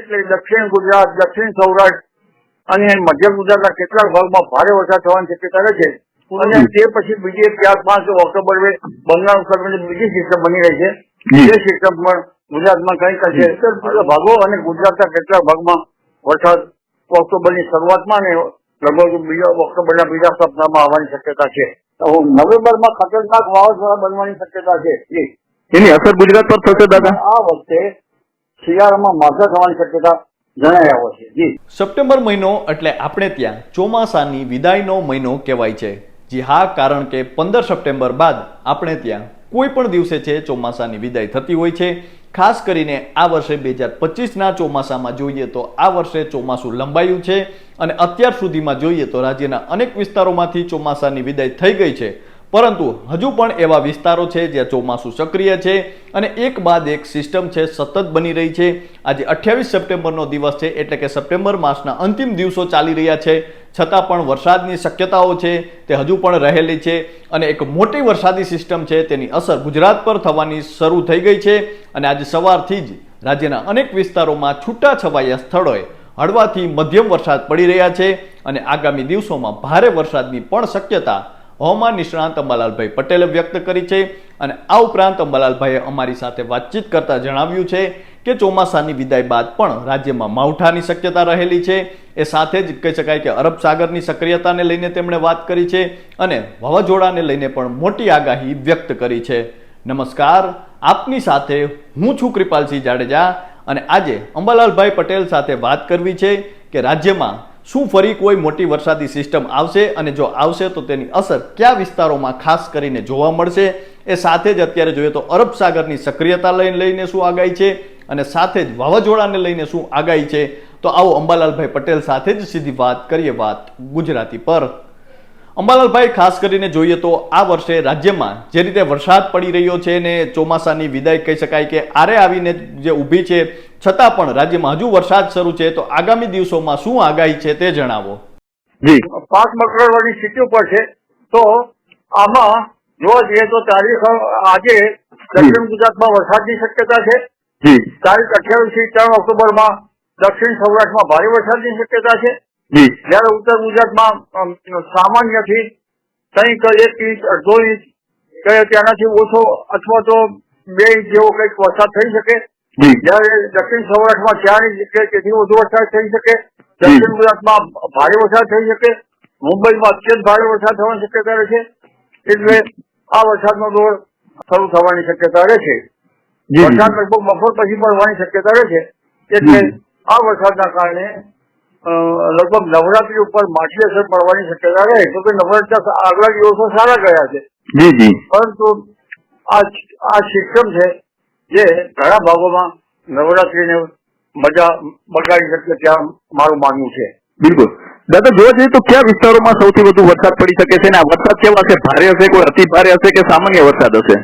એટલે દક્ષિણ ગુજરાત દક્ષિણ સૌરાષ્ટ્ર અને મધ્ય ગુજરાતના કેટલાક ભાગમાં ભારે વરસાદ થવાની શક્યતા રહે છે. અને તે પછી બીજી ચાર પાંચ ઓક્ટોબર બંગાળ ઉપસાગરની બીજી સિસ્ટમ બની રહી છે. તે સિસ્ટમ પણ ગુજરાતમાં કઈ કરશે ભાગો અને ગુજરાતના કેટલાક ભાગમાં વરસાદ ઓક્ટોબરની શરૂઆતમાં ને લગભગ બીજા ઓક્ટોબરના બીજા સપ્તાહમાં આવવાની શક્યતા છે. નવેમ્બરમાં ખતરનાક વાવાઝોડા બનવાની શક્યતા છે. એની અસર ગુજરાત પર થશે દાદા? આ વખતે શિયાળામાં માવઠા થવાની શક્યતા જણાઈ છે. જી. સપ્ટેમ્બર મહિનો એટલે આપણે ત્યાં ચોમાસાની વિદાયનો મહિનો કહેવાય છે. જી હા, કારણ કે પંદર સપ્ટેમ્બર બાદ આપણે ત્યાં કોઈ પણ દિવસે છે ચોમાસાની વિદાય થતી હોય છે. ખાસ કરીને આ વર્ષે બે હજાર પચીસના ચોમાસામાં જોઈએ તો આ વર્ષે ચોમાસું લંબાયું છે અને અત્યાર સુધીમાં જોઈએ તો રાજ્યના અનેક વિસ્તારોમાંથી ચોમાસાની વિદાય થઈ ગઈ છે. પરંતુ હજુ પણ એવા વિસ્તારો છે જ્યાં ચોમાસું સક્રિય છે અને એક બાદ એક સિસ્ટમ છે સતત બની રહી છે. આજે અઠ્યાવીસ સપ્ટેમ્બરનો દિવસ છે એટલે કે સપ્ટેમ્બર માસના અંતિમ દિવસો ચાલી રહ્યા છે. છતાં પણ વરસાદની શક્યતાઓ છે તે હજુ પણ રહેલી છે અને એક મોટી વરસાદી સિસ્ટમ છે તેની અસર ગુજરાત પર થવાની શરૂ થઈ ગઈ છે અને આજે સવારથી જ રાજ્યના અનેક વિસ્તારોમાં છૂટા છવાયા સ્થળોએ હળવાથી મધ્યમ વરસાદ પડી રહ્યા છે અને આગામી દિવસોમાં ભારે વરસાદની પણ શક્યતા હવામાન નિષ્ણાંત અંબાલાલભાઈ પટેલે વ્યક્ત કરી છે અને આ ઉપરાંત અંબાલાલભાઈએ અમારી સાથે વાતચીત કરતા જણાવ્યું છે કે ચોમાસાની વિદાય બાદ પણ રાજ્યમાં માવઠાની શક્યતા રહેલી છે. એ સાથે જ કહી શકાય કે અરબ સાગરની સક્રિયતાને લઈને તેમણે વાત કરી છે અને વાવાઝોડાને લઈને પણ મોટી આગાહી વ્યક્ત કરી છે. નમસ્કાર, આપની સાથે હું છું કૃપાલસિંહ જાડેજા અને આજે અંબાલાલભાઈ પટેલ સાથે વાત કરવી છે કે રાજ્યમાં શું ફરી કોઈ મોટી વરસાદી સિસ્ટમ આવશે અને જો આવશે તો તેની અસર કયા વિસ્તારોમાં ખાસ કરીને જોવા મળશે? એ સાથે જ અત્યારે જોઈએ તો અરબ સાગરની સક્રિયતા લઈને લઈને શું આગાહી છે અને સાથે જ વાવાઝોડાને લઈને શું આગાહી છે? તો આવો અંબાલાલભાઈ પટેલ સાથે જ સીધી વાત કરીએ વાત ગુજરાતી પર. અંબાલાલભાઈ ખાસ કરીને જોઈએ તો આ વર્ષે રાજ્યમાં જે રીતે વરસાદ પડી રહ્યો છે ને ચોમાસાની વિદાય કહી શકાય કે આરે આવીને જે ઊભી છે છતાં પણ રાજ્યમાં હજુ વરસાદ શરૂ છે તો આગામી દિવસોમાં શું આગાહી છે તે જણાવો. જી. પાક બગડવાની સ્થિતિ ઉપર છે તો આમાં જોવા જઈએ તો તારીખ આજે દક્ષિણ ગુજરાતમાં વરસાદની શક્યતા છે. જી. તારીખ અઠ્યાવીસથી ત્રણ ઓક્ટોબરમાં દક્ષિણ સૌરાષ્ટ્રમાં ભારે વરસાદની શક્યતા છે. જી. જ્યારે ઉત્તર ગુજરાતમાં સામાન્યથી કંઈક એક ઇંચ અડધો ઇંચ કે ત્યાંનાથી ઓછો અથવા તો બે ઇંચ જેવો કંઈક વરસાદ થઈ શકે. જયારે દક્ષિણ સૌરાષ્ટ્રમાં ચાર ઇંચ કે તેથી વધુ વરસાદ થઈ શકે દક્ષિણ ગુજરાતમાં ભારે વરસાદ થઈ શકે મુંબઈમાં અત્યંત ભારે વરસાદ થવાની શક્યતા રહે છે. એટલે આ વરસાદનો દોર શરૂ થવાની શક્યતા રહે છે. વરસાદ લગભગ બપોર પછી પડવાની શક્યતા રહે છે. એટલે આ વરસાદના કારણે લગભગ નવરાત્રી ઉપર માઠી અસર પડવાની શક્યતા રહે. તો કે નવરાત્રી આગલા દિવસો સારા ગયા છે. જી જી. પરંતુ આ આ સિસ્ટમ છે જે ઘણા ભાગોમાં નવરાત્રીને મજા બગાડી શકે ત્યાં મારું માનવું છે. બિલકુલ. દાદા જોવા જઈએ તો કયા વિસ્તારોમાં સૌથી વધુ વરસાદ પડી શકે છે? અને આ વરસાદ કેવા હશે ભારે હશે કોઈ અતિ ભારે હશે કે સામાન્ય વરસાદ હશે?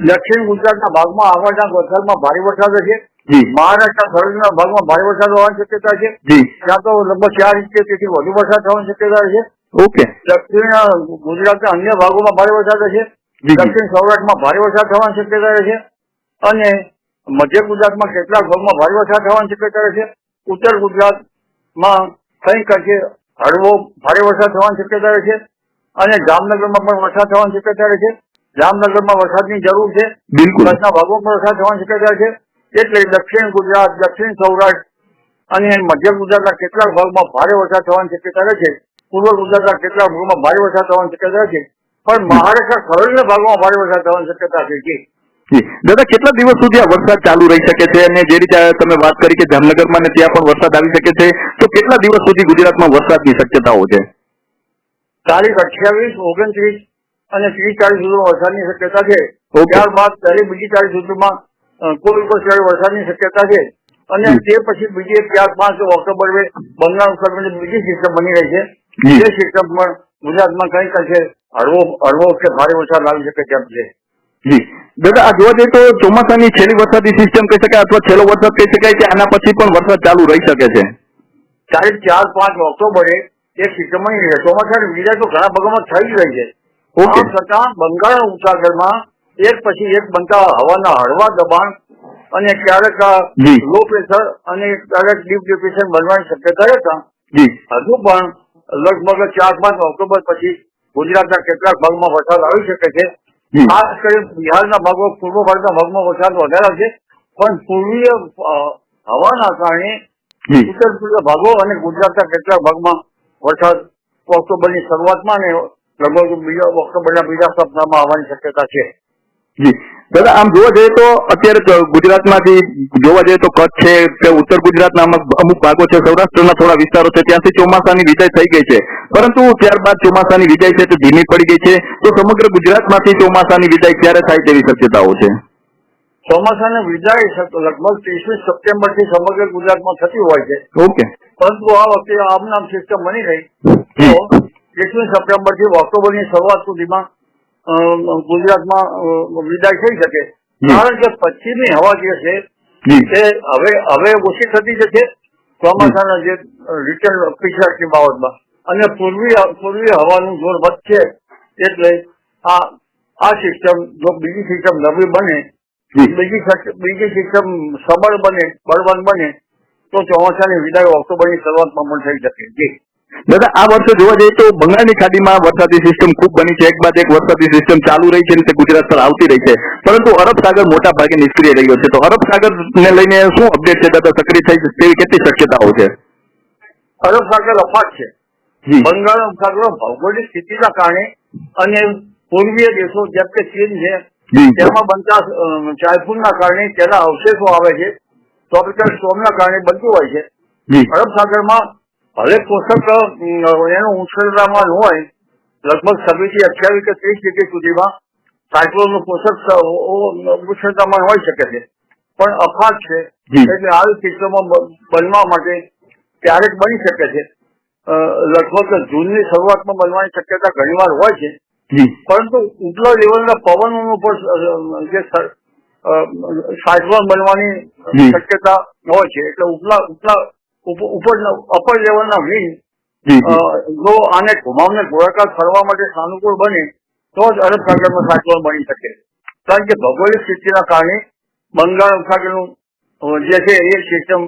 દક્ષિણ ગુજરાતના ભાગમાં આવવાના વરસાદમાં ભારે વરસાદ હશે. જી. મહારાષ્ટ્ર સરહદના ભાગમાં ભારે વરસાદ હોવાની શક્યતા છે. જી. ત્યાં તો લગભગ ચાર ઇંચ કે તેથી વધુ વરસાદ થવાની શક્યતા છે. ઓકે. દક્ષિણ ગુજરાતના અન્ય ભાગોમાં ભારે વરસાદ હશે. દક્ષિણ સૌરાષ્ટ્રમાં ભારે વરસાદ થવાની શક્યતા રહેશે અને મધ્ય ગુજરાતમાં કેટલાક ભાગમાં ભારે વરસાદ થવાની શક્યતા રહેશે ઉત્તર ગુજરાતમાં કંઈક અંશે હળવો ભારે વરસાદ થવાની શક્યતા રહેશે અને જામનગરમાં પણ વરસાદ થવાની શક્યતા રહેશે જામનગરમાં વરસાદની જરૂર છે. બિલકુલ. ભાગોમાં પણ વરસાદ થવાની શક્યતા છે. એટલે દક્ષિણ ગુજરાત દક્ષિણ સૌરાષ્ટ્ર અને મધ્ય ગુજરાતના કેટલાક ભાગમાં ભારે વરસાદ થવાની શક્યતા રહે છે. પૂર્વ ગુજરાતના કેટલાક ભાગમાં ભારે વરસાદ થવાની શક્યતા છે. પણ મહારાષ્ટ્ર સરહદના ભાગમાં ભારે વરસાદ થવાની શક્યતા છે જી. દાદા કેટલા દિવસ સુધી આ વરસાદ ચાલુ રહી શકે છે? અને જે રીતે તમે વાત કરી કે જામનગરમાં ને ત્યાં પણ વરસાદ આવી શકે છે તો કેટલા દિવસ સુધી ગુજરાતમાં વરસાદની શક્યતાઓ છે? તારીખ અઠ્યાવીસ ઓગણત્રીસ અને ત્રીસ તારીખ સુધીમાં વરસાદની શક્યતા છે. ત્યારબાદ તારીખ બીજી તારીખ સુધીમાં કોઈ કોઈ સ્થળે વરસાદની શક્યતા છે. અને તે પછી બીજી ચાર પાંચ ઓક્ટોબર બંગાળ ઉપર બીજી સિસ્ટમ બની રહી છે. જી. સિસ્ટમ પણ ગુજરાતમાં કંઈક અંશે હળવો હળવો કે ભારે વરસાદ આવી શકે તેમ છે. જી. દાદા આ જોવા જઈએ તો ચોમાસાની છેલ્લી વરસાદી સિસ્ટમ કહી શકાય અથવા છેલ્લો વરસાદ કહી શકાય કે આના પછી પણ વરસાદ ચાલુ રહી શકે છે? તારીખ ચાર પાંચ ઓક્ટોબરે એક સિસ્ટમ બની રહી છે. ચોમાસાની વિદાય તો ઘણા ભાગોમાં થઈ જ રહી છે. ઓકે. છતાં બંગાળ ઉપસાગરમાં એક પછી એક બનતા હવાના હળવા દબાણ અને ક્યારેક લો પ્રેશર અને ક્યારેક ડીપ ડિપ્રેશન બનવાની શક્યતા રહેતા. હજુ પણ લગભગ ચાર પાંચ ઓક્ટોબર પછી ગુજરાતના કેટલાક ભાગમાં વરસાદ આવી શકે છે. ખાસ કરી બિહારના ભાગો પૂર્વ ભારતના ભાગમાં વરસાદ વધારે છે. પણ પૂર્વીય હવાના કારણે ઉત્તર પૂર્વ ભાગો અને ગુજરાતના કેટલાક ભાગમાં વરસાદ ઓક્ટોબરની શરૂઆતમાં અને લગભગ બીજા ઓક્ટોબરના બીજા સપ્તાહમાં આવવાની શક્યતા છે. જી. દાદા આમ જોવા જઈએ તો અત્યારે ગુજરાતમાંથી જોવા જઈએ તો કચ્છ છે કે ઉત્તર ગુજરાતના અમુક ભાગો છે સૌરાષ્ટ્રના થોડા વિસ્તારો છે ત્યાંથી ચોમાસાની વિદાય થઈ ગઈ છે. પરંતુ ત્યારબાદ ચોમાસાની વિદાય છે તે ધીમી પડી ગઈ છે. તો સમગ્ર ગુજરાતમાંથી ચોમાસાની વિદાય ક્યારે થાય તેવી શક્યતાઓ છે? ચોમાસાની વિદાય લગભગ ત્રીસમી સપ્ટેમ્બરથી સમગ્ર ગુજરાતમાં થતી હોય છે. ઓકે. પરંતુ આ વખતે આમનામ સિસ્ટમ બની રહી. તો ત્રીસમી સપ્ટેમ્બરથી ઓક્ટોબરની શરૂઆત સુધીમાં ગુજરાતમાં વિદાય થઈ શકે. કારણ કે પશ્ચિમની હવા જે છે તે હવે હવે ઓછી થતી જશે ચોમાસાના જે રિટર્ન પિછાડની બાબતમાં. અને પૂર્વી પૂર્વી હવાનું જોર વધશે એટલે આ આ સિસ્ટમ જો બીજી સિસ્ટમ નવી બને બીજી બીજી સિસ્ટમ સબળ બને બળવાન બને તો ચોમાસાની વિદાય ઓક્ટોબરની શરૂઆતમાં પણ થઈ શકે. જી. દાદા આ વર્ષે જોવા જઈએ તો બંગાળની ખાડીમાં વરસાદી સિસ્ટમ ખૂબ બની છે. એક બાદ એક વરસાદી સિસ્ટમ ચાલુ રહી છે અને તે ગુજરાત પર આવતી રહી છે. પરંતુ અરબ સાગર મોટા ભાગે નિષ્ક્રિય રહ્યો છે. તો અરબ સાગર ને લઈને શું અપડેટ છે? દાદા સક્રિય થઈ તેવી કેટલી શક્યતાઓ છે? અરબ સાગર અફાટ છે. બંગાળ ઉપસાગર ભૌગોલિક સ્થિતિના કારણે અને પૂર્વીય દેશો જેમ કે ચીન છે તેમાં બનતા ચાયફૂનના કારણે તેના અવશેષો આવે છે. ટ્રોપિકલ સ્ટોમના કારણે બનતું હોય છે. અરબ સાગરમાં ભલે પોષક એનું ઉછેરવામાં હોય. લગભગ છવ્વીસથી અઠ્યાવીસ કે ત્રીસ ડિગ્રી સુધીમાં સાયક્લોનનું પોષક ઉછેરતામાં હોઈ શકે છે. પણ અફાટ છે. એટલે આવી સિસ્ટમો બનવા માટે ક્યારેક બની શકે છે. લગભગ જૂનની શરૂઆતમાં બનવાની શક્યતા ઘણીવાર હોય છે. પરંતુ ઉપલા લેવલના પવનો પણ જે સાયક્લોન બનવાની શક્યતા હોય છે. એટલે ઉપલા ઉપલા ઉપ- ઉપરના અપર લેવલના વિન્ડ જો આને ઘુમાવને ગોળાકાર ફરવા માટે સાનુકૂળ બને તો જ અરબ સાગરમાં સાયક્લોન બની શકે. કારણ કે ભૌગોલિક સ્થિતિના કારણે બંગાળ ઉપસાગરનું જે છે એ સિસ્ટમ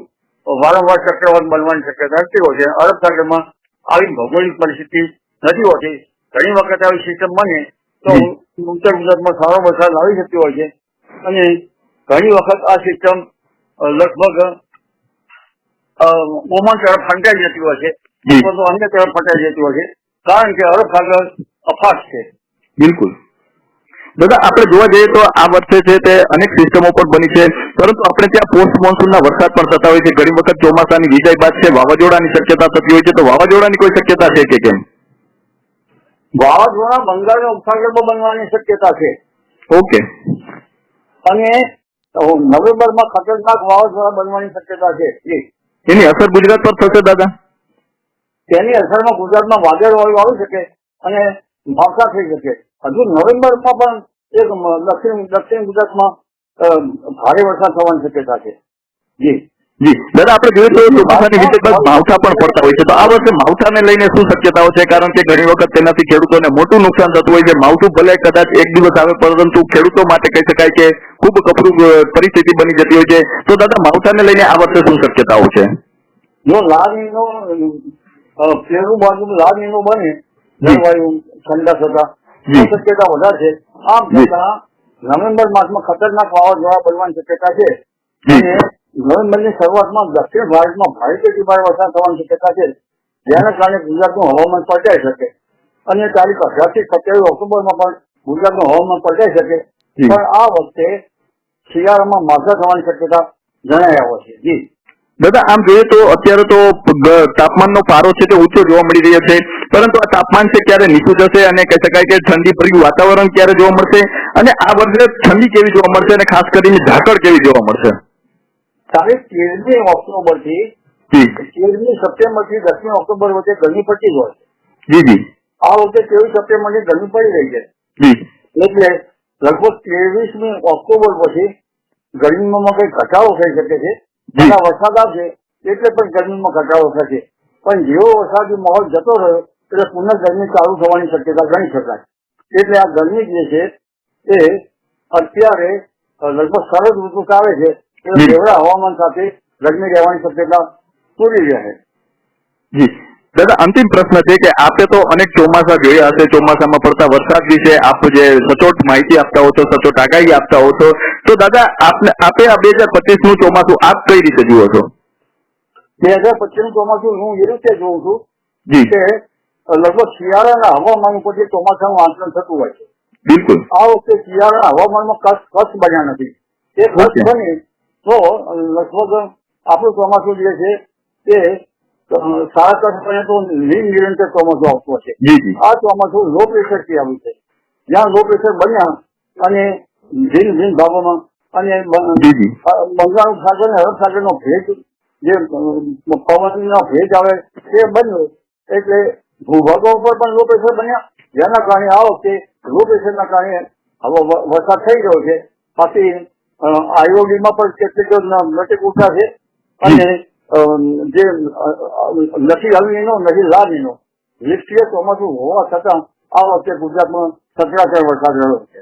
વારંવાર ચક્રવાત બનવાની શક્યતા રહેતી હોય છે. અરબ સાગરમાં આવી ભૌગોલિક પરિસ્થિતિ નથી હોતી. ઘણી વખત આવી સિસ્ટમ બને તો ઉત્તર ગુજરાતમાં સારો વરસાદ આવી શકતી હોય છે. અને ઘણી વખત આ સિસ્ટમ લગભગ ઓમાન તરફ ફંટાઈ જતી હોય છે. અથવા તો અન્ય તરફ ફંટાઈ જતી હોય છે. કારણ કે અરબ સાગર અફાટ છે. બિલકુલ. દાદા આપણે જોવા જઈએ તો આ વર્ષે છે તે અનેક સિસ્ટમો પણ બની છે. પરંતુ આપણે ત્યાં પોસ્ટ મોન્સૂનના વરસાદ પણ થતા હોય છે. ઘણી વખત ચોમાસાની વિદાય બાદ છે વાવાઝોડાની શક્યતા થતી હોય છે. તો વાવાઝોડાની કોઈ શક્યતા છે કે કેમ? વાવાઝોડા બંગાળના ઉપસાગરમાં બનવાની શક્યતા છે. ઓકે. અને નવેમ્બરમાં ખતરનાક વાવાઝોડા બનવાની શક્યતા છે. જી. એની અસર ગુજરાત પર થશે, દાદા? તેની અસરમાં ગુજરાતમાં વાદળ વાયુ આવી શકે અને માવઠા થઈ શકે. હજુ નવેમ્બરમાં પણ એક દક્ષિણ દક્ષિણ ગુજરાતમાં ભારે વરસાદ થવાની શક્યતા છે. જી. જી. દાદા આપણે જોઈએ તો ચોમાસાની વિદાય માવઠા પણ પડતા હોય છે. તો આ વર્ષે માવઠાને લઈને શું શક્યતાઓ છે? કારણ કે ઘણી વખત તેનાથી ખેડૂતોને મોટું નુકસાન થતું હોય છે. માવઠું ભલે કદાચ એક દિવસ આવે પરંતુ ખેડૂતો માટે કહી શકાય કે ખૂબ કપરું પરિસ્થિતિ બની જતી હોય છે. તો દાદા માવઠાને લઈને આ વર્ષે શું શક્યતાઓ છે? જો લાગણીનો પેલું બાજુ લાગણીનો બને. જળવાયુ ઠંડા થતા શક્યતા વધારે છે. આમ છતાં નવેમ્બર માસમાં ખતરનાક વાવાઝોડા બનવાની શક્યતા છે. નવેમ્બરની શરૂઆતમાં દક્ષિણ ભારતમાં ભારેથી ભારે વરસાદ થવાની શક્યતા છે. જેના કારણે ગુજરાતનું હવામાન પલટાઈ શકે. અને તારીખ અઢારથી સત્યાવીસ ઓક્ટોબરમાં પણ ગુજરાતનું હવામાન પલટાઈ શકે. પણ આ વખતે શિયાળામાં માવઠા થવાની શક્યતા જણાઈ આવે છે. જી. દાદા આમ જોઈએ તો અત્યારે તો તાપમાન તાપમાનનો પારો છે તે ઊંચો જોવા મળી રહ્યો છે. પરંતુ આ તાપમાન છે ક્યારે નીચું જશે અને કહી શકાય કે ઠંડી ભર્યું વાતાવરણ ક્યારે જોવા મળશે? અને આ વર્ષે ઠંડી કેવી જોવા મળશે અને ખાસ કરીને ઝાકળ કેવી જોવા મળશે? તારીખ તેરમી ઓક્ટોબરથી તેરમી સપ્ટેમ્બરથી દસમી ઓક્ટોબર વચ્ચે ગરમી પડતી હોય છે. આ વખતે ત્રેવીસ સપ્ટેમ્બરની ગરમી પડી રહી છે. એટલે લગભગ ત્રેવીસમી ઓક્ટોબર પછી ગરમીમાં કઈ ઘટાડો થઈ શકે છે. વરસાદ આવશે એટલે પણ ગરમીમાં ઘટાડો થશે પણ જેવો વરસાદી માહોલ જતો રહ્યો એટલે પુનઃ ગરમી ચાલુ થવાની શક્યતા ગણી શકાય. એટલે આ ગરમી જે છે એ અત્યારે લગભગ શરદ ઋતુ ચાલે છે. એટલે હવામાન સાથે લગ્ન રહેવાની શક્યતા પૂરી રહે. જી. દાદા અંતિમ પ્રશ્ન છે કે આપે તો અનેક ચોમાસા જોયા હશે. ચોમાસામાં પડતા વરસાદ વિશે આપ જે સચોટ માહિતી આપતા હો છો સચોટ આગાહી આપતા હો છો. તો દાદા આપને આપે આ બે હજાર પચીસનું ચોમાસું આપ કઈ રીતે જુઓ છો? બે હજાર પચીસનું ચોમાસું હું એ રીતે જોઉં છું જી. કે લગભગ શિયાળાના હવામાન ઉપરથી ચોમાસાનું આંચરણ થતું હોય છે. બિલકુલ. આ વખતે શિયાળાના હવામાનમાં કચ્છ કચ્છ બન્યા નથી. એ કચ્છ. બને તો લગભગ આપણું ચોમાસું જે છે તે સાડા કચ્છ મહિના તો નિર નિરંતર ચોમાસું આવતું હશે. આ ચોમાસું લો પ્રેશરથી આવ્યું છે. જ્યાં લો પ્રેશર બન્યા અને ભિન્ન ભિન્ન ભાગોમાં અને બંગાળ સાગર અને અરબ સાગર નો ભેજ જે પવન નો ભેજ આવે તે બન્યો. એટલે ભૂભાગો ઉપર પણ લો પ્રેશર બન્યા. જેના કારણે આ વખતે લો પ્રેશર ના કારણે હવે વરસાદ થઈ ગયો છે. પાછી આઈઓડી પણ કેટલીક નટેક ઉઠા છે. અને જે નથી હલવીનો નથી લાવીનો નિષ્ક્રિય ચોમાસું હોવા છતાં આ વખતે ગુજરાતમાં સતરાચર વરસાદ રહ્યો છે.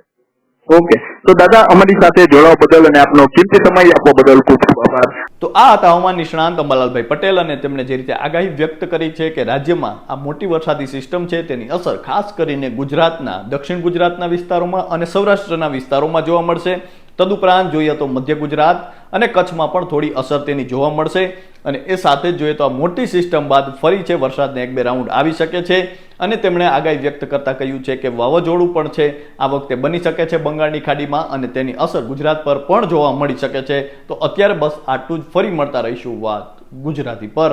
ઓકે. તો દાદા અમારી સાથે જોડાવા બદલ અને આપનો કિંમતી સમય આપવા બદલ ખૂબ ખૂબ આભાર. તો આ હતા હવામાન નિષ્ણાંત અંબાલાલભાઈ પટેલ અને તેમણે જે રીતે આગાહી વ્યક્ત કરી છે કે રાજ્યમાં આ મોટી વરસાદી સિસ્ટમ છે તેની અસર ખાસ કરીને ગુજરાતના દક્ષિણ ગુજરાતના વિસ્તારોમાં અને સૌરાષ્ટ્રના વિસ્તારોમાં જોવા મળશે. તદુપરાંત જોઈએ તો મધ્ય ગુજરાત અને કચ્છમાં પણ થોડી અસર તેની જોવા મળશે અને એ સાથે જ જોઈએ તો આ મોટી સિસ્ટમ બાદ ફરી છે વરસાદને એક બે રાઉન્ડ આવી શકે છે અને તેમણે આગાહી વ્યક્ત કરતા કહ્યું છે કે વાવાઝોડું પણ છે, આ વખતે બની શકે છે બંગાળની ખાડીમાં અને તેની અસર ગુજરાત પર પણ જોવા મળી શકે છે. તો અત્યારે બસ આટલું જ. ફરી મળતા રહીશું વાત ગુજરાતી પર.